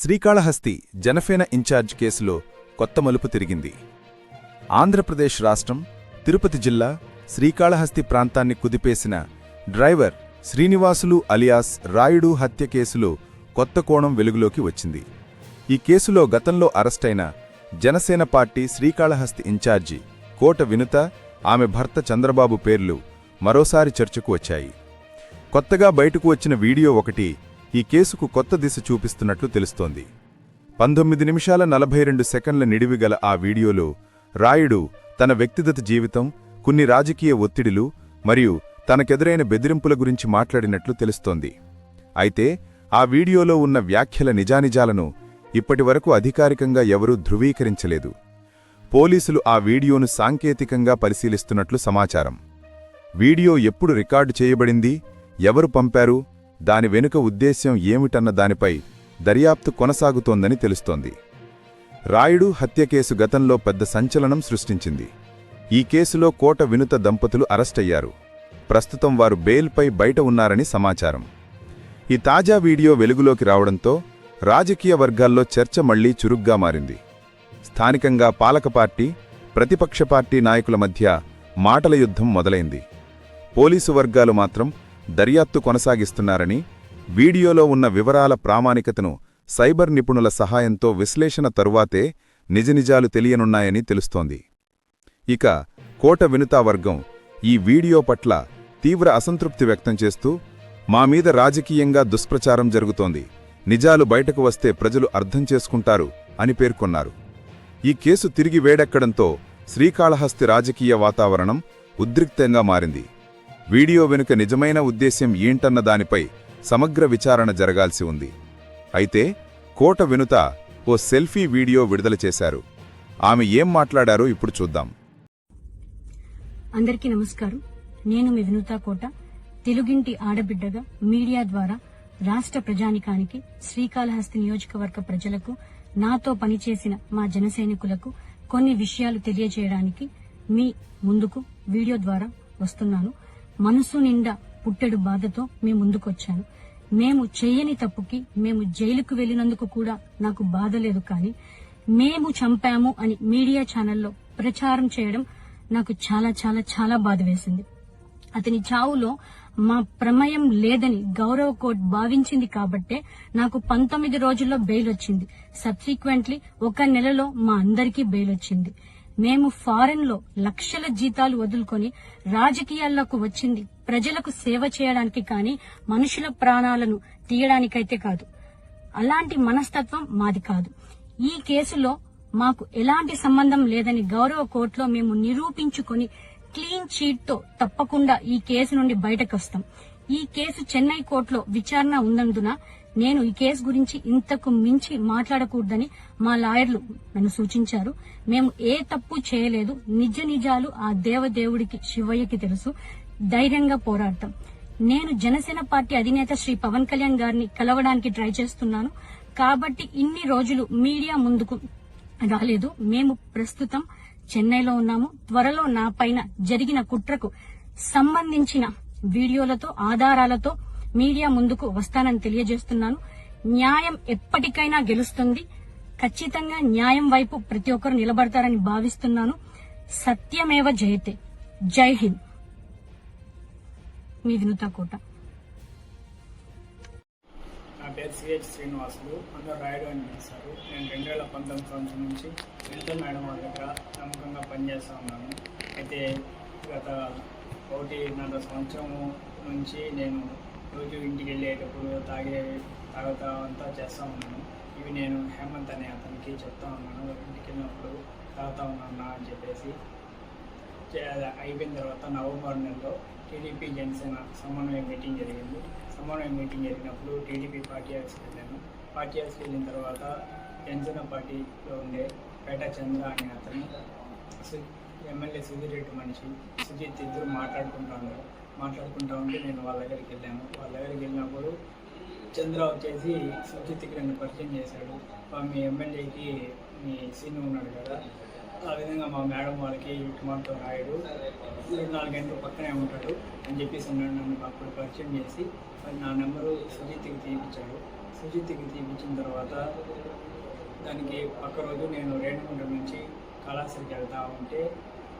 Srikalahasti Janasena incharge కేసులో కొత్త మలుపు తిరిగింది. ఆంధ్రప్రదేశ్ రాష్ట్రం తిరుపతి జిల్లా శ్రీకాళహస్తి ప్రాంతాన్ని కుదిపేసిన డ్రైవర్ శ్రీనివాసులు అలియాస్ రాయుడు హత్య కేసులో కొత్త కోణం వెలుగులోకి వచ్చింది. ఈ కేసులో గతంలో అరెస్టైన Janasena party Srikalahasti in charge Kota Vinutha ఆమె భర్త చంద్రబాబు పేర్లు మరోసారి చర్చకు వచ్చాయి. కొత్తగా బయటకు వచ్చిన వీడియో ఒకటి ఈ కేసుకు కొత్త దిశ చూపిస్తున్నట్లు తెలుస్తోంది. పంతొమ్మిది నిమిషాల నలభై రెండు సెకండ్ల నిడివిగల ఆ వీడియోలో రాయుడు తన వ్యక్తిగత జీవితం కొన్ని రాజకీయ ఒత్తిడిలు మరియు తనకెదురైన బెదిరింపుల గురించి మాట్లాడినట్లు తెలుస్తోంది. అయితే ఆ వీడియోలో ఉన్న వ్యాఖ్యల నిజానిజాలను ఇప్పటివరకు అధికారికంగా ఎవరూ ధృవీకరించలేదు. పోలీసులు ఆ వీడియోను సాంకేతికంగా పరిశీలిస్తున్నట్లు సమాచారం. వీడియో ఎప్పుడు రికార్డు చేయబడింది ఎవరు పంపారు దాని వెనుక ఉద్దేశ్యం ఏమిటన్న దానిపై దర్యాప్తు కొనసాగుతోందని తెలుస్తోంది. రాయుడు హత్య కేసు గతంలో పెద్ద సంచలనం సృష్టించింది. ఈ కేసులో కోట వినుత దంపతులు అరెస్టయ్యారు ప్రస్తుతం వారు బెయిల్పై బయట ఉన్నారని సమాచారం. ఈ తాజా వీడియో వెలుగులోకి రావడంతో రాజకీయ వర్గాల్లో చర్చ మళ్ళీ చురుగ్గా మారింది. స్థానికంగా పాలక పార్టీ ప్రతిపక్ష పార్టీ నాయకుల మధ్య మాటల యుద్ధం మొదలైంది. పోలీసు వర్గాలు మాత్రం దర్యాప్తు కొనసాగిస్తున్నారని వీడియోలో ఉన్న వివరాల ప్రామాణికతను సైబర్ నిపుణుల సహాయంతో విశ్లేషణ తరువాతే నిజనిజాలు తెలియనున్నాయని తెలుస్తోంది. ఇక కోట వినుతావర్గం ఈ వీడియో పట్ల తీవ్ర అసంతృప్తి వ్యక్తం చేస్తూ మా మీద రాజకీయంగా దుష్ప్రచారం జరుగుతోంది. నిజాలు బయటకు వస్తే ప్రజలు అర్థం చేసుకుంటారు అని పేర్కొన్నారు. ఈ కేసు తిరిగి వేడెక్కడంతో శ్రీకాళహస్తి రాజకీయ వాతావరణం ఉద్రిక్తంగా మారింది. వీడియో వెనుక నిజమైన ఉద్దేశ్యం ఏంటన్న దానిపై సమగ్ర విచారణ జరగాల్సి ఉంది. అయితే కోట వినుత ఓ సెల్ఫీ వీడియో విడుదల చేశారు. ఆమె ఏం మాట్లాడారో ఇప్పుడు చూద్దాం. అందరికీ నమస్కారం. నేను మీ వినుత కోట. తెలుగింటి ఆడబిడ్డగా మీడియా ద్వారా రాష్ట్ర ప్రజానికానికి శ్రీకాళహస్తి నియోజకవర్గ ప్రజలకు నాతో పనిచేసిన మా జనసైనికులకు కొన్ని విషయాలు తెలియజేయడానికి మీ ముందుకు వీడియో ద్వారా వస్తున్నాను. మనసు నిండా పుట్టెడు బాధతో మేము ముందుకొచ్చాను. మేము చేయని తప్పుకి మేము జైలుకు వెళ్ళినందుకు కూడా నాకు బాధ లేదు కానీ మేము చంపాము అని మీడియా ఛానల్లో ప్రచారం చేయడం నాకు చాలా చాలా చాలా బాధ వేసింది. అతని చావులో మా ప్రమేయం లేదని గౌరవ కోర్టు భావించింది కాబట్టే నాకు పంతొమ్మిది రోజుల్లో బెయిల్ వచ్చింది. సబ్సిక్వెంట్లీ ఒక నెలలో మా అందరికీ బెయిల్ వచ్చింది. మేము ఫారెన్లో లక్షల జీతాలు వదులుకొని రాజకీయాల్లోకి వచ్చింది. ప్రజలకు సేవ చేయడానికి కానీ మనుషుల ప్రాణాలను తీయడానికైతే కాదు. అలాంటి మనస్తత్వం మాది కాదు. ఈ కేసులో మాకు ఎలాంటి సంబంధం లేదని గౌరవ కోర్టులో మేము నిరూపించుకొని క్లీన్ చీట్తో తప్పకుండా ఈ కేసు నుండి బయటకు వస్తాం ఈ కేసు చెన్నై కోర్టులో విచారణ ఉన్నందున నేను ఈ కేసు గురించి ఇంతకు మించి మాట్లాడకూడదని మా లాయర్లు నన్ను సూచించారు. మేము ఏ తప్పు చేయలేదు. నిజ నిజాలు ఆ దేవదేవుడికి శివయ్యకి తెలుసు. ధైర్యంగా పోరాడతాం. నేను జనసేన పార్టీ అధినేత శ్రీ పవన్ కళ్యాణ్ గారిని కలవడానికి ట్రై చేస్తున్నాను. కాబట్టి ఇన్ని రోజులు మీడియా ముందుకు రాలేదు. మేము ప్రస్తుతం చెన్నైలో ఉన్నాము. త్వరలో నా పైన జరిగిన కుట్రకు సంబంధించిన వీడియోలతో ఆధారాలతో మీడియా ముందుకు వస్తానని తెలియజేస్తున్నాను. న్యాయం ఎప్పటికైనా గెలుస్తుంది. ఖచ్చితంగా న్యాయం వైపు ప్రతి ఒక్కరు నిలబడతారని భావిస్తున్నాను. సత్యమేవ జయతే. జై హింద్. మీ వినుత కోట. నా పేరు సిహెచ్ శ్రీనివాసులు. అందరూ రాయడం అని పిలుస్తారు నేను రెండు వేల పంతొమ్మిది సంవత్సరం నుంచి వెళ్తూ మేడం వాళ్ళ దగ్గర నమ్మకంగా పనిచేస్తూ ఉన్నాను. అయితే గత ఒకటిన్నర సంవత్సరం నుంచి నేను రోజు ఇంటికి వెళ్ళేటప్పుడు తాగే తాగుతా అంతా చేస్తూ ఉన్నాను. ఇవి నేను హేమంత్ అనే అతనికి చెప్తా ఉన్నాను. ఇంటికి వెళ్ళినప్పుడు తాగుతా ఉన్నాను అని చెప్పేసి. అయిపోయిన తర్వాత నవంబర్ నెలలో టీడీపీ జనసేన సమన్వయ మీటింగ్ జరిగింది. సమన్వయ మీటింగ్ జరిగినప్పుడు టీడీపీ పార్టీ ఆఫీస్కి వెళ్ళాను. పార్టీ ఆఫీస్కి వెళ్ళిన తర్వాత జనసేన పార్టీలో ఉండే పేట చంద్ర అనే అతను ఎమ్మెల్యే సుధీర్ రెడ్డి మనిషి సుజిత్ ఇద్దరు మాట్లాడుకుంటాను మాట్లాడుకుంటా ఉంటే నేను వాళ్ళ దగ్గరికి వెళ్ళాను. వాళ్ళ దగ్గరికి వెళ్ళినప్పుడు చంద్ర వచ్చేసి సుజిత్కి నన్ను పరిచయం చేశాడు. మీ ఎమ్మెల్యేకి మీ సీన్ ఉన్నాడు కదా ఆ విధంగా మా మేడం వాళ్ళకి కుమార్తో రాయుడు. ఇరవై నాలుగు గంటలు పక్కనే ఉంటాడు అని చెప్పేసి ఉన్నాడు నన్ను అప్పుడు పరిచయం చేసి నా నెంబరు సుజిత్కి తీయించాడు సుజిత్కి తీయించిన తర్వాత దానికి పక్క రోజు నేను రేణుగుంట నుంచి కళాశాలకి వెళ్తా ఉంటే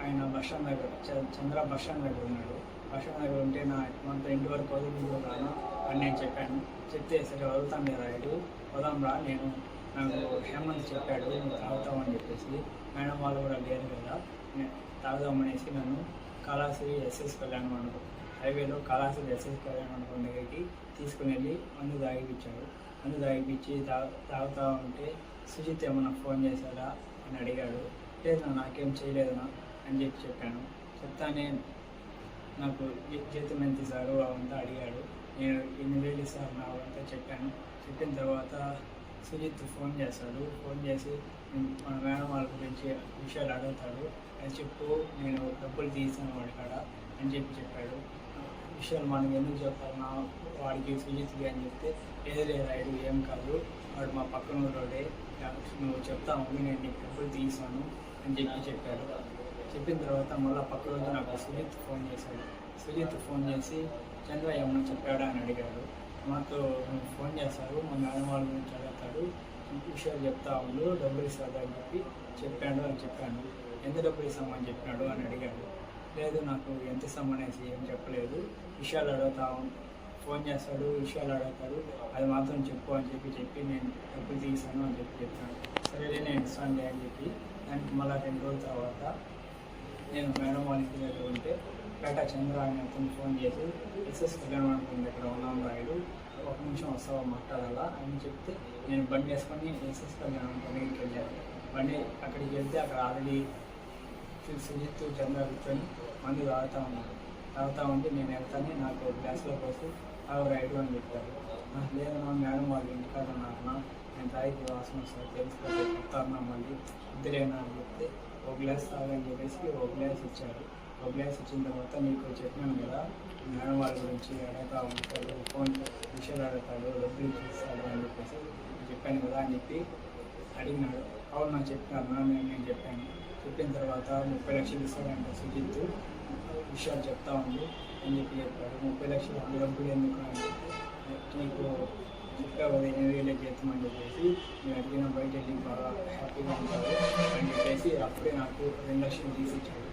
ఆయన బస్ స్టాండ్ దగ్గర చంద్ర బస్ స్టాండ్ దగ్గర ఉన్నాడు. బస్ దగ్గర ఉంటే నా మన ఇంటి వరకు వదులు రాను. అని నేను చెప్పాను. చెప్తే సరే వదులుతాను మీరు వదాం రా నేను నాకు హేమంత్ చెప్పాడు నువ్వు తాగుతామని చెప్పేసి. మేడం వాళ్ళు కూడా లేరు కదా తాగుదామనేసి నన్ను కాళాశ్రీ ఎస్ఎస్ కళ్యాణ మండపం హైవేలో కాళాశ్రీ ఎస్ఎస్ కళ్యాణ మండపం దగ్గరికి తీసుకుని వెళ్ళి మందు తాగిపించాడు మందు తాగిపించి తాగు తాగుతా ఉంటే సుజిత్ ఏమన్నా ఫోన్ చేశారా అని అడిగాడు. లేదు నాకేం చేయలేదనా అని చెప్పి చెప్పాను. చెప్తానే నాకు జీతం ఎంత ఇస్తారు అవంతా అడిగాడు. నేను ఎన్ని వేలు ఇస్తారు నా అవంతా చెప్పాను. చెప్పిన తర్వాత సుజిత్ ఫోన్ చేస్తాడు. ఫోన్ చేసి మన మేడం వాళ్ళ గురించి విషయాలు అడుగుతాడు. అని చెప్పు నేను డబ్బులు తీసాను వాడి కాడ అని చెప్పి చెప్పాడు. విషయాలు మనం ఎందుకు చెప్పాలి? నా వాడికి సుజిత్కి అని చెప్తే లేదు లేదు రాయుడు ఏం కాదు. వాడు మా పక్కన ఉన్నోడే. నువ్వు చెప్తా నేను నీకు డబ్బులు తీసాను అని చెప్పి చెప్పాడు. చెప్పిన తర్వాత మళ్ళీ పక్క రోజు నాకు సుజిత్ ఫోన్ చేశాడు. సుజిత్ ఫోన్ చేసి చంద్ర ఏమన్నా చెప్పాడా? అని అడిగాడు. మాతో ఫోన్ చేశారు మా మేడం వాళ్ళ గురించి అడుగుతాడు. విషయాలు చెప్తా ఉండు డబ్బులు ఇస్తాడు అని చెప్పి చెప్పాడు అని చెప్పాను. ఎంత డబ్బులు ఇస్తామని చెప్పాడు అని అడిగాడు. లేదు నాకు ఎంత ఇస్తామనేసి ఏం చెప్పలేదు. విషయాలు అడుగుతా ఫోన్ చేస్తాడు విషయాలు అడుగుతాడు. అది మాత్రం చెప్పు అని చెప్పి చెప్పి నేను డబ్బులు తీసాను అని చెప్పి చెప్పాను. సరేలే నేను ఇస్తానులే అని చెప్పి దానికి మళ్ళీ రెండు రోజుల తర్వాత నేను మేడం వాళ్ళ ఇంటి దగ్గర ఉంటే పేట చంద్ర అని అతను ఫోన్ చేసి ఎస్ఎస్ కళ్యాణ్ మండపం దగ్గర ఉన్నాం రాయుడు ఒక నిమిషం వస్తావా మాట్లాడాలా? అని చెప్తే నేను బండి వేసుకొని ఎస్ఎస్ కళ్యాణ్ మండపం దగ్గరికి వెళ్ళాను. బండి అక్కడికి వెళ్తే అక్కడ ఆల్రెడీ సుజిత్ చంద్ర కూర్చొని మందు తాగుతూ ఉన్నారు. తాగుతూ ఉంటే నేను వెళ్తానే నాకు గ్లాస్లో పోసి అవి రైడ్ అని చెప్పారు. నాకు లేదన్నా మేడం వాళ్ళు ఇంటికాడ ఉన్నారన్నా నేను తాగితే వాసన వస్తుంది తెలుసుకోతే చెప్తారన్నా మళ్ళీ ఇద్దరేనా అని చెప్తే ఒక గ్లాస్ తాగని చెప్పేసి ఒక గ్లాస్ ఇచ్చారు ఒక గ్లాస్ ఇచ్చిన తర్వాత నీకు చెప్పాను కదా మేడం వాళ్ళ గురించి అడగతా ఉంటాడు ఫోన్ విషయాలు అడుగుతాడు డబ్బులు ఇచ్చిస్తాడు అని చెప్పేసి చెప్పాను కదా అని చెప్పి అడిగినాడు. అవును నాకు చెప్పాను నేను నేను చెప్పాను. చెప్పిన తర్వాత ముప్పై లక్షలు ఇస్తాడంట సుజిత్ విషయాలు చెప్తా ఉంది అని చెప్పి చెప్పాడు. ముప్పై లక్షలు డబ్బులు ఎందుకు అని నీకు ఇంకా పదిహేను ఎనిమిది వేలే జీతం అని చెప్పేసి నేను అడిగిన బయట వెళ్ళి బాగా హ్యాపీగా ఉంటారు. అని చెప్పేసి అప్పుడే నాకు రెండు లక్షలు తీసిచ్చాడు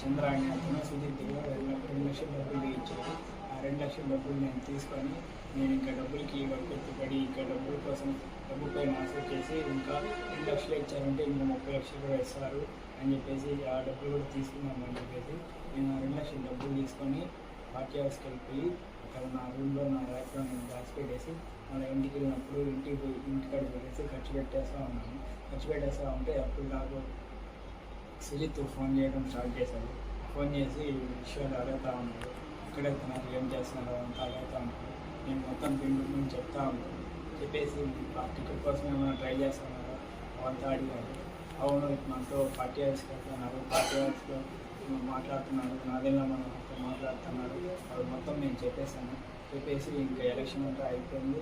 చంద్ర అనే అతను సుజిత్ రెండు రెండు లక్షల డబ్బులు ఇచ్చాడు ఆ రెండు లక్షల డబ్బులు నేను తీసుకొని నేను ఇంకా డబ్బులకి పెట్టుబడి ఇంకా డబ్బుల కోసం డబ్బుపై ఆశ చేసి ఇంకా రెండు లక్షలు ఇచ్చారంటే ఇంకా ముప్పై లక్షలు కూడా ఇస్తారు అని చెప్పేసి ఆ డబ్బులు కూడా తీసుకున్నాము అని చెప్పేసి నేను ఆ రెండు లక్షల డబ్బులు తీసుకొని పార్టీ హౌస్కి వెళ్ళిపోయి అక్కడ నా రూమ్లో నా ర్యాక్లో నేను దాచిపెట్టేసి మళ్ళీ ఇంటికి వెళ్ళినప్పుడు ఇంటికి పోయి ఇంటికాడ పెట్టేసి ఖర్చు పెట్టేస్తూ ఉన్నాను. ఖర్చు పెట్టేస్తూ ఉంటే అప్పుడు నాకు సుజిత్ ఫోన్ చేయడం స్టార్ట్ చేశాడు ఫోన్ చేసి విషయాలు అడుగుతూ ఉన్నాడు ఎక్కడెళ్తున్నారు ఏం చేస్తున్నారు అంతా అడుగుతా ఉన్నాడు నేను మొత్తం పిండి గురించి చెప్తా ఉన్నాను చెప్పేసి ఆ టికెట్ కోసం ఏమైనా ట్రై చేస్తున్నారా? అవంతా అడిగారు. అవును మనతో పార్టీ హౌస్కి వెళ్తున్నారు పార్టీ హౌస్లో మాట్లాడుతున్నారు నాదేనా మనం మాట్లాడుతున్నారు. అది మొత్తం నేను చెప్పేశాను. చెప్పేసి ఇంకా ఎలక్షన్ అంతా అయిపోయింది.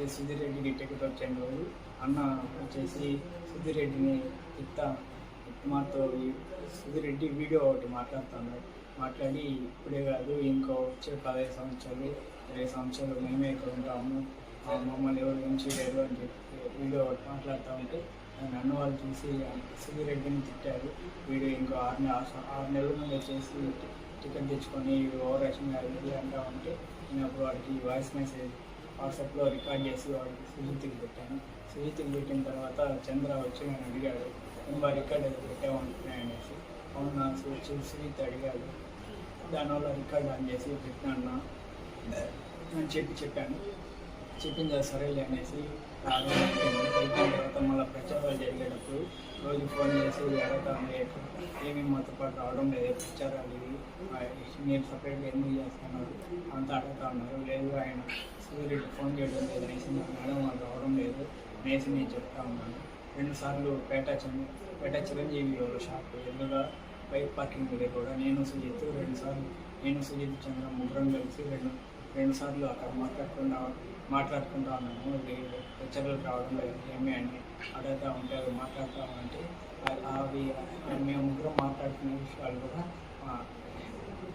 ఏ సుధీర్ రెడ్డికి టికెట్ వచ్చాను రోజు అన్న వచ్చేసి సుధీర్ రెడ్డిని ఇత్త మాతో సుధీర్ రెడ్డి వీడియో ఒకటి మాట్లాడుతున్నాడు మాట్లాడి ఇప్పుడే కాదు ఇంకో వచ్చే పదహైదు సంవత్సరాలు ఇరవై సంవత్సరాలు మేమే ఇక్కడ ఉంటాము. మమ్మల్ని ఎవరు ఏం చేయలేరు అని చెప్పి వీడియో ఒకటి మాట్లాడుతూ ఉంటే నన్ను వాళ్ళు చూసి సుధీర్ రెడ్డిని తిట్టారు. వీడు ఇంకో ఆరు నెల ఆరు నెలల ముందు వచ్చేసి టికెట్ తెచ్చుకొని ఓవర్ యాక్షన్ అది అంటా ఉంటే నేను అప్పుడు వాడికి వాయిస్ మెసేజ్ వాట్సాప్లో రికార్డ్ చేసి వాడికి సుజిత్కి పెట్టాను. సుజిత్కి పెట్టిన తర్వాత చంద్ర వచ్చి నన్ను అడిగాడు ఇంకా రికార్డ్ అది పెట్టామంటున్నాయి అనేసి. అవునా వచ్చి సుజిత్ అడిగాడు. దానివల్ల రికార్డ్ ఆన్ చేసి పెట్టినా అని చెప్పి చెప్పాను. చెప్పింది సరేలే అనేసి ఆ రోజు అయిపోయిన తర్వాత మళ్ళీ ప్రచారాలు జరిగేటప్పుడు రోజు ఫోన్ చేసి అడగతాను ఏమేమి మాతో పాటు రావడం లేదు ప్రచారాలు ఇవి మీరు సపరేట్గా ఎందుకు చేస్తున్నారు అంతా అడుగుతా ఉన్నారు లేదు ఆయన సూర్యుడు ఫోన్ చేయడం లేదు అనేసి మేడం వాళ్ళు రావడం లేదు అనేసి నేను చెప్తా ఉన్నాను రెండు సార్లు పేట చంద్ర పేట చిరంజీవి వాళ్ళ షాప్ ఎదురుగా బైక్ పార్కింగ్ దగ్గర కూడా నేను సుజిత్ రెండు సార్లు నేను సుజిత్ చంద్ర ముగ్గురం కలిసి రెండు రెండు సార్లు అక్కడ మాట్లాడకుండా మాట్లాడుకుంటా ఉన్నాము. లెక్చర్లు రావడం లేదు. ఏమి అని అడుగుతూ ఉంటే మాట్లాడుతూ ఉంటే అవి మేము ముగ్గురం మాట్లాడుకునే విషయాలు కూడా మా-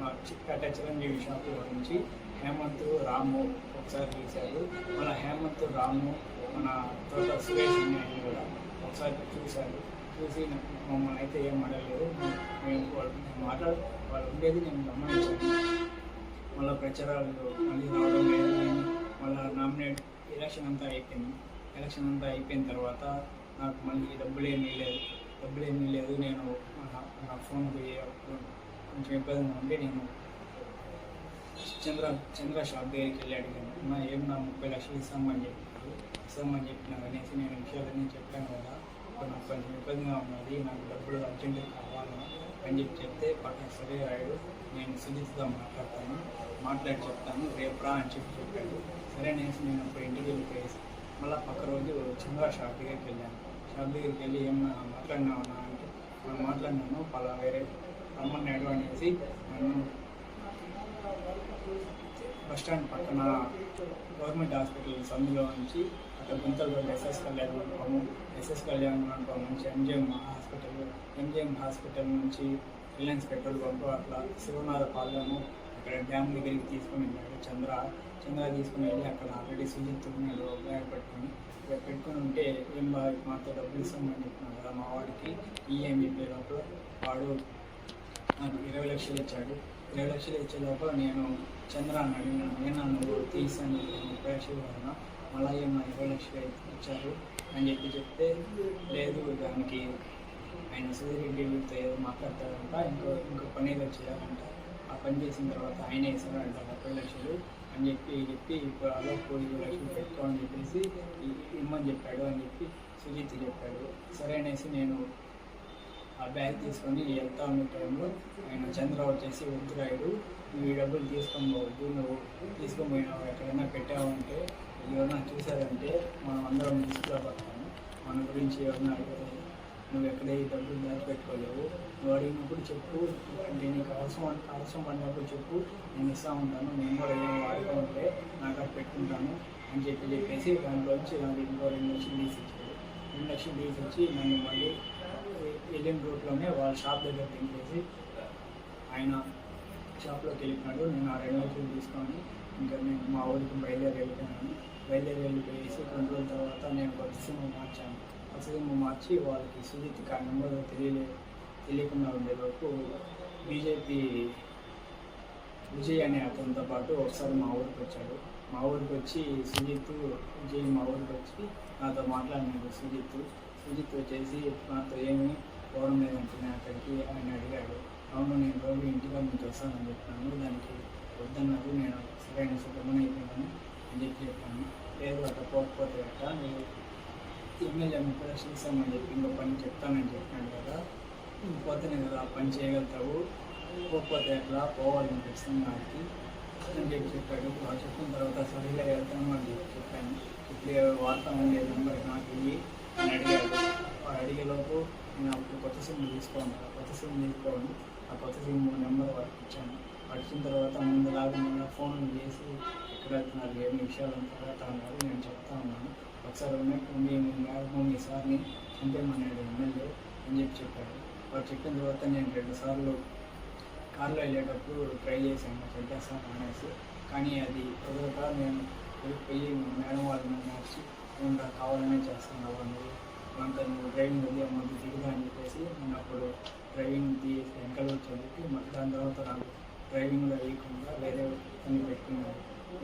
మా చిరంజీవి షాప్ గురించి హేమంత్ రాము ఒకసారి చూశారు. మన హేమంత్ రాము మన తోట సురేష్ అన్నయ్య కూడా ఒకసారి చూశారు. చూసి మమ్మల్ని అయితే ఏం అడగలేదు. మేము వాళ్ళు మాట్లాడు వాళ్ళు ఉండేది నేను గమనించాను. మళ్ళీ ప్రచారాలు మళ్ళీ రావడం లేదు. వాళ్ళ నామినేట్ ఎలక్షన్ అంతా అయిపోయింది. ఎలక్షన్ అంతా అయిపోయిన తర్వాత నాకు మళ్ళీ డబ్బులు ఏమీ లేదు డబ్బులు ఏమీ లేదు నేను నా- ఫోన్ అప్పుడు కొంచెం ఇబ్బందిగా ఉండి నేను చంద్ర చంద్ర షాప్ దగ్గరికి వెళ్ళి అడిగాను. నా ఏం నా ముప్పై లక్షలు ఇస్తామని చెప్పారు. ఇస్తామని చెప్పినా అనేసి నేను విషయాలన్నీ చెప్పాను కదా. ఇప్పుడు నాకు కొంచెం ఇబ్బందిగా ఉన్నది. నాకు డబ్బులు అర్జెంటుగా కావాలా అని చెప్పి చెప్తే పక్కన సరే రాయుడు నేను సుజిత్తో మాట్లాడతాను మాట్లాడి చెప్తాను రేపు రా అని చెప్పి చెప్పాడు. సరే అనేసి నేను అప్పుడు ఇంటికి వెళ్ళిపోయేసి మళ్ళీ పక్క రోజు చంద్ర షాప్ దగ్గరికి వెళ్ళాను. షాప్ దగ్గరికి వెళ్ళి ఏం మాట్లాడినావన్నా అంటే మనం మాట్లాడినాను పలా వేరే రమ్మన్నాడు అనేసి నన్ను బస్ స్టాండ్ పక్కన గవర్నమెంట్ హాస్పిటల్ సందులో నుంచి అక్కడ గుంతలు ఎస్ఎస్ కళ్యాణ్ మండపము ఎస్ఎస్ కళ్యాణ్ మండపం నుంచి ఎంజిఎం హాస్పిటల్ ఎంజిఎం హాస్పిటల్ నుంచి రిలయన్స్ పెట్రోల్ పంపు అట్లా శివనాథ పాలెము అక్కడ డ్యామ్ దగ్గరికి తీసుకుని వెళ్ళాడు. చంద్ర చంద్ర తీసుకుని వెళ్ళి అక్కడ ఆల్రెడీ సుజిత్ ఉన్నాడు బ్యాగ్ పెట్టుకొని. ఇక్కడ పెట్టుకొని ఉంటే ఏం బాగా మాతో డబ్బులు ఇస్తామని చెప్తున్నాను కదా మా వాడికి. ఈఎం చెప్పే లోపల వాడు నాకు ఇరవై లక్షలు ఇచ్చాడు. ఇరవై లక్షలు ఇచ్చే లోపల నేను చంద్ర అని అడిగినాను నేను నువ్వు తీసాను ముప్పై లక్షలు వలన మళ్ళీ ఏమో ఇరవై లక్షలు ఇచ్చారు అని చెప్పి చెప్తే లేదు దానికి ఆయన సూర్యరెడ్డితో ఏదో మాట్లాడతాడంట ఇంకో ఇంకో పని ఏదో చేయాలంట. ఆ పని చేసిన తర్వాత ఆయన వేసాడంట ముప్పై లక్షలు అని చెప్పి చెప్పి ఇప్పుడు అలా కోడి లక్షలు పెట్టుకో అని చెప్పేసి ఇమ్మని చెప్పాడు అని చెప్పి సుజిత్ చెప్పాడు. సరే అనేసి నేను ఆ బ్యాగ్ తీసుకొని వెళ్తా ఉన్న టైంలో ఆయన చంద్ర వచ్చేసి వద్దురాయుడు నువ్వు ఈ డబ్బులు తీసుకొని పోవద్దు నువ్వు తీసుకొని పోయినావు ఎక్కడైనా పెట్టావంటే ఎవరైనా చూసారంటే మనం అందరం లిస్టులో మన గురించి ఎవరైనా అడుగుతాము నువ్వు ఎక్కడ ఈ డబ్బులు దాచిపెట్టుకోలేవు. నువ్వు అడిగినప్పుడు చెప్పు. అంటే నీకు అవసరం అవసరం పడినప్పుడు చెప్పు. నేను ఇస్తా ఉంటాను. నేను కూడా ఏం ఉంటే నాకు అది పెట్టుకుంటాను అని చెప్పి చెప్పేసి దాంట్లోంచి నాకు ఇంకో రెండు లక్షలు తీసి రెండు లక్షలు తీసి నన్ను మళ్ళీ వెళ్ళిన రూట్లోనే వాళ్ళ షాప్ దగ్గర దింపేసి ఆయన షాప్లోకి వెళ్ళిపోయాడు నేను ఆ రెండు లక్షలు తీసుకొని ఇంకా నేను మా ఊరికి బయలుదేరి వెళ్ళిపోయాను. బయలుదేరి వెళ్ళిపోయేసి కొన్ని రోజుల తర్వాత నేను బస్సును మార్చాను. అసలు మార్చి వాళ్ళకి సుజిత్ ఆ నెంబర్ తెలియలే తెలియకుండా ఉండేలోపు బీజేపీ విజయ్ అనే అతనితో పాటు ఒకసారి మా ఊరికి వచ్చాడు. మా ఊరికి వచ్చి సుజిత్ విజయ్ మా ఊరికి వచ్చి నాతో మాట్లాడినాడు సుజిత్. సుజిత్ వచ్చేసి నాతో ఏమి పోవడం లేదంటున్నా అక్కడికి ఆయన అడిగాడు. అవును నేను రోజు ఇంటిగా మీకు వస్తానని చెప్పాను. దానికి వద్దన్నారు నేను సరైన సుఖమని అయిపోయాను అని చెప్పి చెప్పాను. లేదు అట్లా పోకపోతే అట్ట నేను ఎమ్మెల్యే ముప్పై ఇస్తామని చెప్పి ఇంకో పని చెప్తానని చెప్పాను కదా. పొద్దునే కదా పని చేయగలుగుతావు. పోకపోతే ఎట్లా? పోవాలి ఖచ్చితంగా నాకు. అని చెప్పి చెప్పాడు. ఆ చెప్పిన తర్వాత సరిగ్గా వెళ్తాను అని చెప్పి చెప్పాను. ఇప్పుడు వార్త ఉండే నెంబర్ నాకు ఇవి అని అడిగాడు వాడు అడిగేలోపు నేను అప్పుడు కొత్త సిమ్ తీసుకోను. కొత్త సిమ్ తీసుకోను. ఆ కొత్త సిమ్ నెంబర్ వాడికి ఇచ్చాను. పడిచిన తర్వాత ముందు లాగా ఫోన్ చేసి ఎక్కడ వెళ్తున్నారు? ఏమి విషయాలు? తర్వాత అన్నారు నేను చెప్తా ఉన్నాను. ఒకసారి ఉన్నట్టు మీ మేడం మీ సార్ని చంపేమన్నాడు ఎమ్మెల్యే అని చెప్పి చెప్పాడు. వాడు చెప్పిన తర్వాత నేను రెండు సార్లు కార్లో వెళ్ళేటప్పుడు ట్రై చేశాను. చెప్పేస్తాను అనేసి. కానీ అది కుదరక నేను వెళ్ళిపోయి మేడం వాళ్ళు నన్ను వచ్చి ఇంకా కావాలనే చేస్తాను వాళ్ళు అంత నువ్వు డ్రైవింగ్ వదిలే అమ్మకి దిగుదా అని చెప్పేసి నేను అప్పుడు డ్రైవింగ్ తీసి వెనకాల చెప్పి మళ్ళీ దాని తర్వాత నాకు డ్రైవింగ్లో వేయకుండా వేరే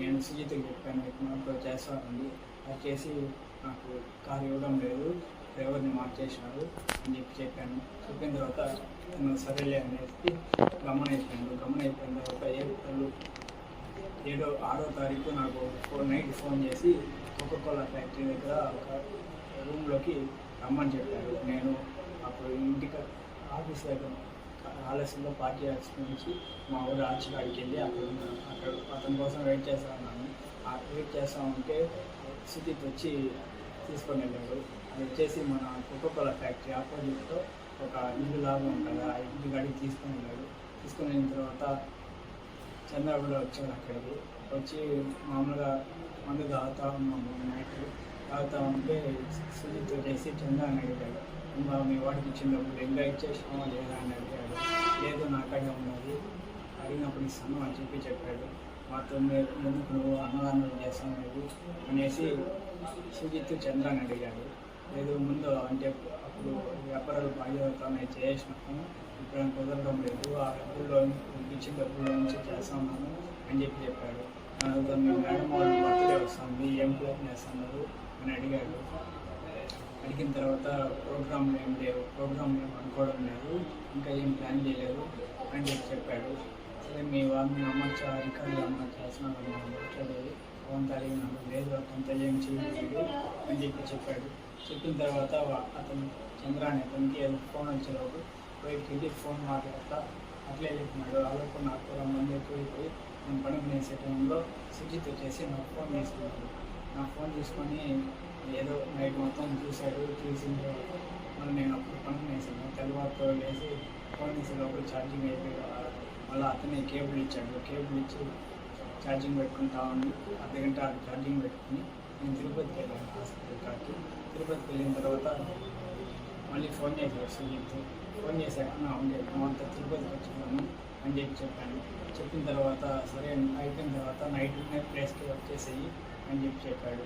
నేను సుజిత్కి చెప్పాను ఇప్పుడు చేస్తానండి. అది చేసి నాకు కారు ఇవ్వడం లేదు. డ్రైవర్ని మార్చేసినారు అని చెప్పి చెప్పాను. చెప్పిన తర్వాత నేను సరేలే అనేసి గమనైపోయాను గమనైపోయిన తర్వాత ఏడు ఏడో ఆరో తారీఖు నాకు ఫోర్ నైట్ ఫోన్ చేసి కోకోకోలా ఫ్యాక్టరీ దగ్గర ఒక రూమ్లోకి రమ్మని చెప్పారు. నేను అప్పుడు ఇంటికి ఆఫీస్ దగ్గర ఆలస్యంలో పార్టీ ఆఫీస్ నుంచి మా ఊరు ఆర్చికాడికి వెళ్ళి అక్కడ అక్కడ అతని కోసం వెయిట్ చేస్తా ఉన్నాను ఆ వెయిట్ చేస్తా ఉంటే సుజిత్ వచ్చి తీసుకొని వెళ్ళాడు. అది వచ్చేసి మన కోకోకోలా ఫ్యాక్టరీ ఆపోజిట్లో ఒక ఇల్లు లాగా ఉంటుంది. ఆ ఇల్లు గడికి తీసుకొని వెళ్ళాడు. తీసుకొని వెళ్ళిన తర్వాత చంద్ర కూడా వచ్చాడు అక్కడికి. వచ్చి మామూలుగా మందు తాగుతా ఉన్నాము నైట్. తాగుతా ఉంటే సుజిత్ చేసి చంద్ర అని అడిగాడు. ఇంకా మీ వాడికి ఇచ్చినప్పుడు డబ్బులు ఇంకా లేదా అని అడిగాడు. లేదు నాకడే ఉన్నది. అడిగినప్పుడు ఇస్తాను అని చెప్పి చెప్పాడు. మాతో మీరు ఎందుకు నువ్వు అన్నదానం చేస్తాను లేదు అనేసి సుజిత్ చంద్ర అని అడిగాడు. లేదు ముందు అంటే అప్పుడు వ్యాపారాలు బాగా చేసినాము. ఇప్పుడు కుదరడం లేదు. ఆ డబ్బుల్లో ఇచ్చిన డబ్బుల్లో నుంచి చేస్తాను అని చెప్పి చెప్పాడు. మీ మేడం వాళ్ళు బర్త్డే వస్తుంది ఏం ప్లాన్ చేస్తున్నారు అని అడిగాడు. అడిగిన తర్వాత ప్రోగ్రామ్ ఏం లేవు ప్రోగ్రామ్ ఏం అనుకోవడం లేదు ఇంకా ఏం ప్లాన్ చేయలేదు అని చెప్పి చెప్పాడు. సరే మీ వాళ్ళని అమ్మచ్చా రికార్డు అమ్మచ్చా చేస్తున్నాను మాట్లాడేది ఫోన్ అడిగినాను లేదు అతనితో ఏం చేయలేదు అని చెప్పి చెప్పాడు. చెప్పిన తర్వాత అతను చంద్ర అనే అతనికి ఫోన్ వచ్చేలోపు బయటికి వెళ్ళి ఫోన్ మాట్లాడతా అట్లే చెప్పినాడు. ఆలోపు నాకు కూడా మంది ఎక్కువైపోయి నేను పని చేసే టైంలో సుజిత్ వచ్చేసి నా ఫోన్ తీసుకున్నాడు. నా ఫోన్ తీసుకొని ఏదో నైట్ మొత్తం చూశాడు చూసిన తర్వాత మళ్ళీ నేను అప్పుడు పని వేసాను తెల్లవారితో లేసి ఫోన్ వేసేటప్పుడు ఛార్జింగ్ అయిపోయి మళ్ళీ అతనే కేబుల్ ఇచ్చాడు. కేబుల్ ఇచ్చి ఛార్జింగ్ పెట్టుకుంటా ఉండి. అర్ధగంట ఛార్జింగ్ పెట్టుకుని నేను తిరుపతికి వెళ్ళాను హాస్పిటల్ కాకి తిరుపతికి వెళ్ళిన తర్వాత మళ్ళీ ఫోన్ చేశాడు సుజిత్ ఫోన్ చేశాక నా ఉండే అంతా తిరుపతికి వచ్చాను అని చెప్పి చెప్పాను. చెప్పిన తర్వాత సరే అయిపోయిన తర్వాత నైట్ ప్లేస్కి వచ్చేసేయి అని చెప్పి చెప్పాడు.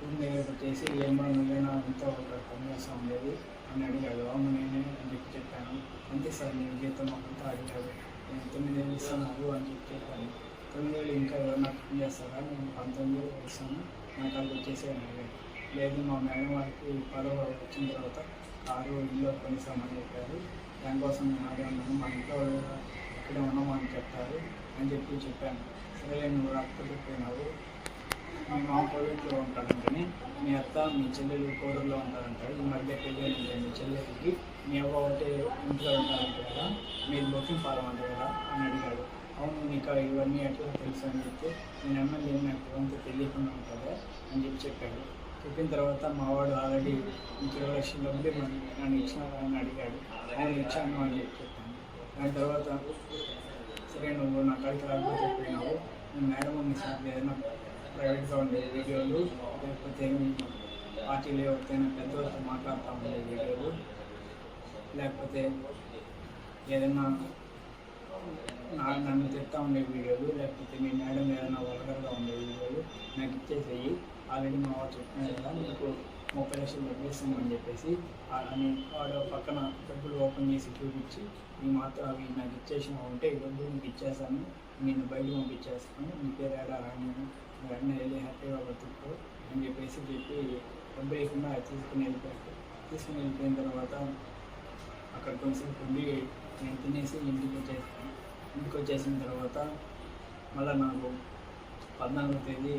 రూమ్ దగ్గరికి వచ్చేసి ఏమో నువ్వేనా ఎంతో ఒక పని లేదు. అని అడిగాడు. అవును నేనే అని చెప్పి చెప్పాను. అంతే సార్ నేను జీతం అంతా అడిగాడు. నేను తొమ్మిది వేలు ఇస్తాను అని చెప్పి చెప్పాను తొమ్మిది వేలు ఇంకా ఎవరైనా పని చేస్తారా? నేను పంతొమ్మిది వేలు ఇస్తాను. నాకు అది వచ్చేసి అని అడిగాడు. లేదు మా మేడం వారికి పదవ వచ్చిన తర్వాత కారు ఇల్లు కొనిస్తామని చెప్పారు. దానికోసం నేను అడిగి ఉన్నాను. మా ఇంట్లో వాళ్ళు ఉన్నామని చెప్తారు అని చెప్పి చెప్పాను. సరే నువ్వు రాకపోతే పోయినావు. మీ మామ కోవిడ్లో ఉంటాడంటని మీ అత్త మీ చెల్లెలు కోరల్లో ఉంటారంటారు. ఈ మధ్య పెళ్ళి మీ చెల్లెలకి మీ అవ్వ ఒకటే ఇంట్లో ఉంటారంట కదా మీరు బొక్కింగ్ ఫారం అంటారు కదా అని అడిగాడు. అవును నీకు ఇవన్నీ ఎట్లా తెలుసు అని చెప్తే నేను ఎమ్మెల్యే నాకు అంతా తెలియకుండా ఉంటుందా అని చెప్పి చెప్పాడు. చెప్పిన తర్వాత మా వాడు ఆల్రెడీ ఇంక ఇరవై లక్షల ఉంది నన్ను ఇచ్చిన అని అడిగాడు. నేను ఇచ్చాను అని చెప్పి చెప్పాను. దాని తర్వాత సరే నువ్వు నా కాడికి రాకపోతే పోయినావు మేడం మీ సార్ ఏదైనా ప్రైవేట్గా ఉండే వీడియోలు లేకపోతే పార్టీలు ఎవరికైనా పెద్దవాళ్ళతో మాట్లాడుతూ ఉండే వీడియోలు లేకపోతే ఏదైనా నన్ను తిడతా ఉండే వీడియోలు లేకపోతే మీ మేడం ఏదైనా వల్గర్గా ఉండే వీడియోలు నాకు ఇచ్చేసేయి. ఆల్రెడీ మా వాడు చెప్పినాడు కదా మీకు ముప్పై లక్షలు డబ్బులు చెప్పేసి అని వాడు పక్కన డబ్బులు ఓపెన్ చేసి చూపించి మీ మాత్రం అవి నాకు ఇచ్చేసిన ఉంటే ఈ డబ్బులు నీకు ఇచ్చేస్తాను నేను బయట పంపించేస్తాను నీ పేరు ఏడా రాని వెంటనే వెళ్ళి హ్యాపీగా బతుకు అని చెప్పేసి చెప్పి డబ్బులు లేకుండా తీసుకుని వెళ్ళిపోయాడు. తీసుకుని వెళ్ళిపోయిన తర్వాత అక్కడ కొంచెం ఉండి నేను తినేసి ఇంటికి వచ్చేసాను. ఇంటికి వచ్చేసిన తర్వాత మళ్ళీ నాకు పద్నాలుగో తేదీ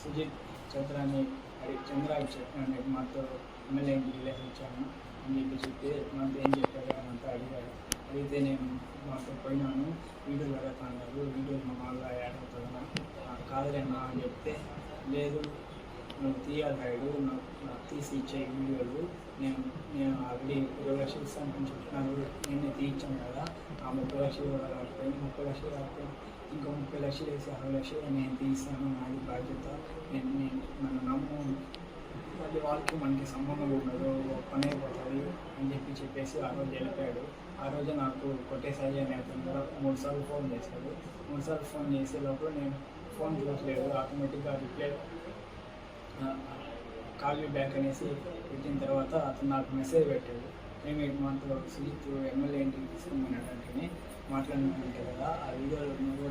సుజిత్ చంద్ర అని అడిగి చంద్ర చెప్పాను మాతో ఎమ్మెల్యే ఇంటికి వెళ్ళేసి వచ్చాను అని చెప్పి చెప్తే మాతో ఏం చెప్పారు అని అంతా అడిగాడు అడిగితే నేను మాతో పోయినాను వీడియోలు అడుగుతున్నారు వీడియోలు మా వల్ల యాడ్ అవుతుందా కాదులేనా అని చెప్తే లేదు నువ్వు తీయాలి రాయుడు నాకు నాకు తీసి ఇచ్చే వీడియోలు నేను నేను ఆల్రెడీ ఇరవై లక్షలు ఇస్తాను చెప్తున్నాను నేనే తీయించాను కదా ఆ ముప్పై లక్షలు కూడా రాకపోయింది ముప్పై లక్షలు రాకపోయింది ఇంకో ముప్పై లక్షలు వేసి అరవై లక్షలు నేను తీస్తాను నాది బాధ్యత నేను నేను నన్ను నమ్ము మళ్ళీ వాళ్ళకి మనకి సంబంధం ఉండదు పని అయిపోతుంది అని చెప్పి చెప్పేసి ఆ రోజు వెళ్ళిపోయాడు. ఆ రోజు నాకు కొట్టేసాయి అనే అతను కూడా మూడు సార్లు ఫోన్ చేశాడు. మూడు సార్లు ఫోన్ చేసే లోపల నేను ఫోన్ చూడట్లేదు ఆటోమేటిక్గా రిప్లై కాల్ యూ బ్యాక్ అనేసి పెట్టిన తర్వాత అతను నాకు మెసేజ్ పెట్టాడు. మేము ఇటు మనతో సుజిత్ ఎమ్మెల్యే ఇంటికి తీసుకున్నాడంటే మాట్లాడినట్టు కదా ఆ వీడియోలో నువ్వు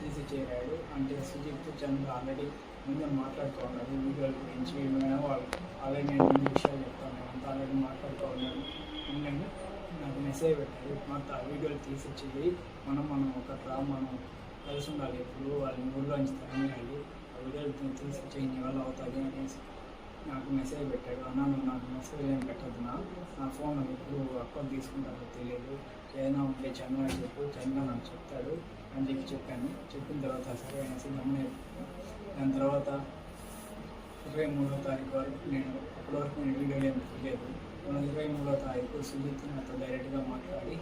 తీసి చేరాడు. అంటే సుజిత్ చంద్ర ఆల్రెడీ ముందే మాట్లాడుతూ ఉన్నాడు. వీడియోల గురించి ఏమైనా వాళ్ళు ఆల్రెడీ నేను ముందు విషయాలు చెప్తాను. అంతా ఆల్రెడీ మాట్లాడుతూ ఉన్నాను. నేను నాకు మెసేజ్ పెట్టాడు. మాతో ఆ వీడియోలు తీసి మనం మనం ఒక మనం కలిసి ఉండాలి ఎప్పుడు వాళ్ళని ఊళ్ళో నుంచి తరమేయాలి. ఆ వీడియోలు తీ- వాళ్ళు అవుతుంది అనేసి నాకు మెసేజ్ పెట్టాడు. అన్న నువ్వు నాకు మెసేజ్ ఏం పెట్టద్దు నా నా ఫోన్ ఎప్పుడు అకౌంట్ తీసుకుంటారో తెలియదు. ఏదైనా ఉంటే చంద్ర అని చెప్పు. చంద్ర నాకు చెప్తాడు అని చెప్పి చెప్పాను. చెప్పిన తర్వాత సరే అనేసి గమనే దాని తర్వాత ఇరవై మూడో తారీఖు వరకు నేను అప్పటి వరకు నేను వీడియో ఏమి తెలియదు ఇరవై మూడో తారీఖు సుజిత్ నాతో డైరెక్ట్గా మాట్లాడి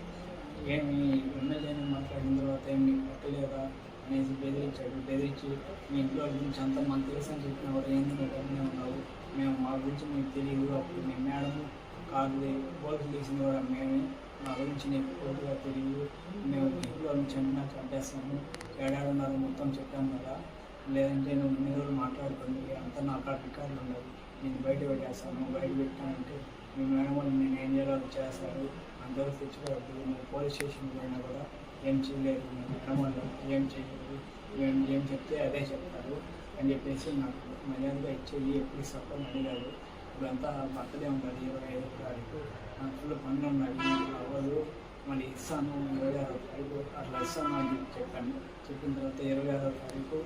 ఏమి ఎమ్మెల్యేని మాట్లాడిన తర్వాత ఏమి నీకు పట్టలేదా అనేసి బెదిరించాడు. బెదిరించి మీ ఇంట్లో గురించి అంతా మాకు తెలుసు అని చెప్పిన వారు ఏంది నువ్వు గమనే ఉన్నావు మేము మా గురించి మీకు తెలియదు అప్పుడు మీ మేడం కార్లు బోర్డు తీసింది కూడా మేమే. మా గురించి నీకు పూర్తిగా తెలియదు. మేము ఇంట్లో నుంచి అన్నా కట్టేస్తాము ఏడాడున్నారు మొత్తం చెప్పాను కదా. లేదంటే నువ్వు ఇన్ని రోజులు మాట్లాడుకోండి అంతా నా కాడ రికార్డులు ఉండదు. నేను బయట పెట్టేస్తాను. బయట పెట్టానంటే మీ మేడం వాళ్ళు నేను ఏం చేయాలో చేస్తాడు. చేస్తారు అందరూ తెచ్చుకోవద్దు నువ్వు పోలీస్ స్టేషన్కి పోయినా కూడా ఏం చేయలేదు మీ మేడం వాళ్ళు ఏం చేయలేదు ఏం ఏం చెప్తే అదే చెప్తారు అని చెప్పేసి నాకు మర్యాదగా ఇచ్చేది ఎప్పుడు సపోర్ట్ అడిగారు ఇప్పుడంతా బర్త్డే ఉన్నది ఇరవై ఐదో తారీఖు. నాకు ఫుల్ పనులు ఉన్నాయి అవ్వదు మళ్ళీ ఇస్తాను ఇరవై ఆరో తారీఖు అట్లా ఇస్తాను అని చెప్పాను. చెప్పిన తర్వాత ఇరవై ఆరో తారీఖు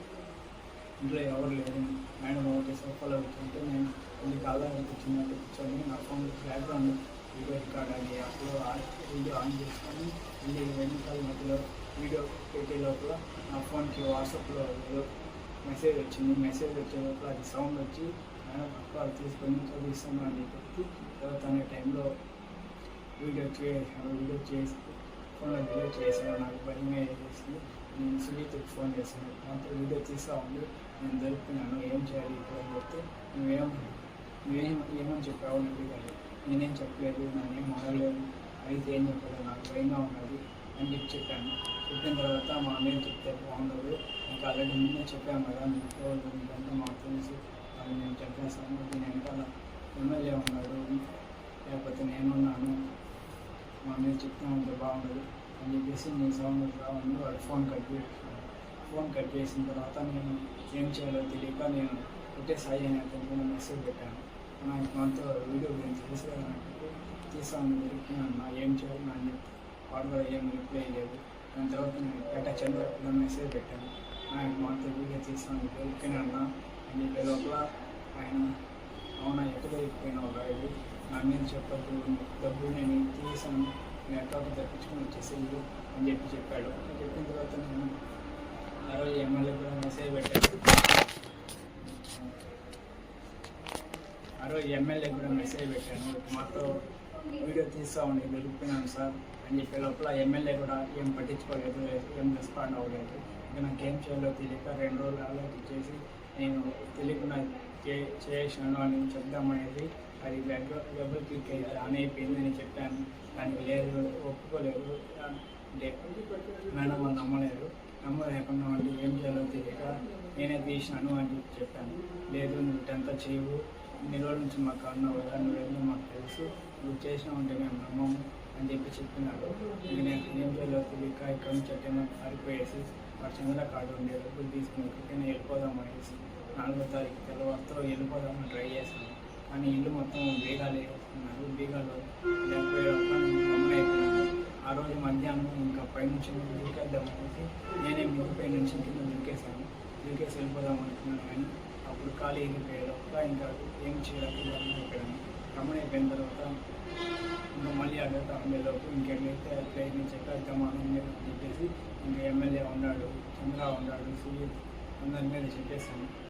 ఇంట్లో ఎవరు లేరు. మేడం ఒకటి సోఫాలో కూర్చుంటే నేను కొన్ని కాలం కూర్చున్నట్టు కూర్చొని నా ఫోన్ బ్యాక్గ్రౌండ్ వీడియో రికార్డ్ అయ్యి అప్పుడు వీడియో ఆన్ చేసుకొని వెళ్ళి వెనకాల మధ్యలో వీడియో పెట్టే లోపల నా ఫోన్కి వాట్సాప్లో మెసేజ్ వచ్చింది. మెసేజ్ వచ్చే లోపల అది సౌండ్ వచ్చి మేడం తీసుకొని చదివిస్తాను అని చెప్పి తర్వాత అనే టైంలో వీడియో చేసాను వీడియో చేసి ఫోన్లో వీడియో చేసాను నాకు భయం వేసేసి నేను సునీతకి ఫోన్ చేశాను. దాంతో వీడియో తీస్తా ఉంది నేను దొరుకుతున్నాను ఏం చేయాలి ఇప్పుడు అని చెప్తే నువ్వేం నువ్వేం ఏమని చెప్పావు అని అడిగాడు నేనేం చెప్పలేదు నేనేం ఏం అయితే ఏం చెప్పలేదు నాకు భయంగా ఉన్నది అని చెప్పి చెప్పాను. చెప్పిన తర్వాత మా అన్నయ్య చెప్తే బాగుండదు. ఇంకా ఆల్రెడీ ముందే చెప్పాను కదా నీకు మీకంతా మాకు తెలిసి అది నేను చెప్పేస్తాను దీని వెనకాల ఎమ్మెల్యే ఉన్నాడు లేకపోతే నేనున్నాను మా అన్నయ్య చెప్తే ఉంటే బాగుండదు అని చెప్పేసి నీ సౌండ్ రావాలి వాడు ఫోన్ కట్ చేసాను ఫోన్ కట్ చేసిన తర్వాత నేను ఏం చేయాలో తెలియక నేను ఒకటే సాయి అనే అతనికి మెసేజ్ పెట్టాను. నా మనతో వీడియో గురించి తెలుసు తీసాను దొరికినాను నా ఏం చేయాలి నా అని వాడు కూడా ఏం రిప్లై లేదు దాని తర్వాత నేను పేట చంద్ర మెసేజ్ పెట్టాను. ఆయన మాతో వీడియో తీసాను దొరికినా అని చెప్పే లోపల ఆయన అవునా ఎక్కడ దొరికిపోయినావు రాయుడు నా మీద చెప్పద్దు. డబ్బులు నేను తీసాను. నేను ఎట్లా తప్పించుకొని వచ్చేసేది అని చెప్పి చెప్పాడు. చెప్పిన తర్వాత నేను ఆ రోజు ఎమ్మెల్యే కూడా మెసేజ్ పెట్టాడు. ఆ రోజు ఎమ్మెల్యే కూడా మెసేజ్ పెట్టాను. మాతో వీడియో తీస్తా ఉండి సార్ అని చెప్పే లోపల ఎమ్మెల్యే కూడా ఏం పట్టించుకోలేదు ఏం రెస్పాండ్ అవ్వలేదు. ఇంకా నాకు ఏం చేయాలో తెలియక రెండు రోజులు ఆలోచించేసి నేను తెలియకుండా చే చేసాను అని చెప్దామనేది అది డబుల్ క్లిక్ అయితే ఆన్ అయిపోయింది అని చెప్పాను. దానికి లేదు ఒప్పుకోలేదు. మేడం వాళ్ళు నమ్మలేరు నమ్మలేకుండా అంటే ఏం చేయాలో తెలియక నేనే తీసినాను అని చెప్పాను. లేదు నువ్వు ఇటంతా చేయవు. ఇన్ని రోజుల నుంచి మాకు అన్న కదా నువ్వేందో మాకు తెలుసు. నువ్వు చేసినావు అంటే మేము నమ్మము అని చెప్పి చెప్పినాడు. ఇక నేను ఏం చేయాలో తెలియక ఇక్కడ నుంచి ఎక్కడైనా పారిపోయేసి మా చంద్ర కార్డు ఉండే డబ్బులు తీసుకుని ఎక్కడికైనా వెళ్ళిపోదాం అనేసి నాలుగో తారీఖు తెల్లవారితో వెళ్ళిపోదామని ట్రై చేశాను. కానీ ఇల్లు మొత్తం బీగాలు వేస్తున్నారు బీగాలు ఆ రోజు మధ్యాహ్నం ఇంకా పైనుంచి దూకేద్దాం అనేసి నేనే మిద్ది నుంచి కింద దూకేశాను దూకేసి వెళ్ళిపోదాం అనుకున్నాను కానీ అప్పుడు ఖాళీ అయిపోయాడు ఇంకా ఏం చేయాలి అయిపోయాను గమనైపోయిన తర్వాత ఇంకా మళ్ళీ అడుగుతా ఉండేలోపు ఇంకెట్లయితే ప్లేస్ నుంచి మీద చెప్పేసి ఇంకా ఎమ్మెల్యే ఉన్నాడు చంద్ర ఉన్నాడు సూర్య అందరి మీద చెప్పేసాను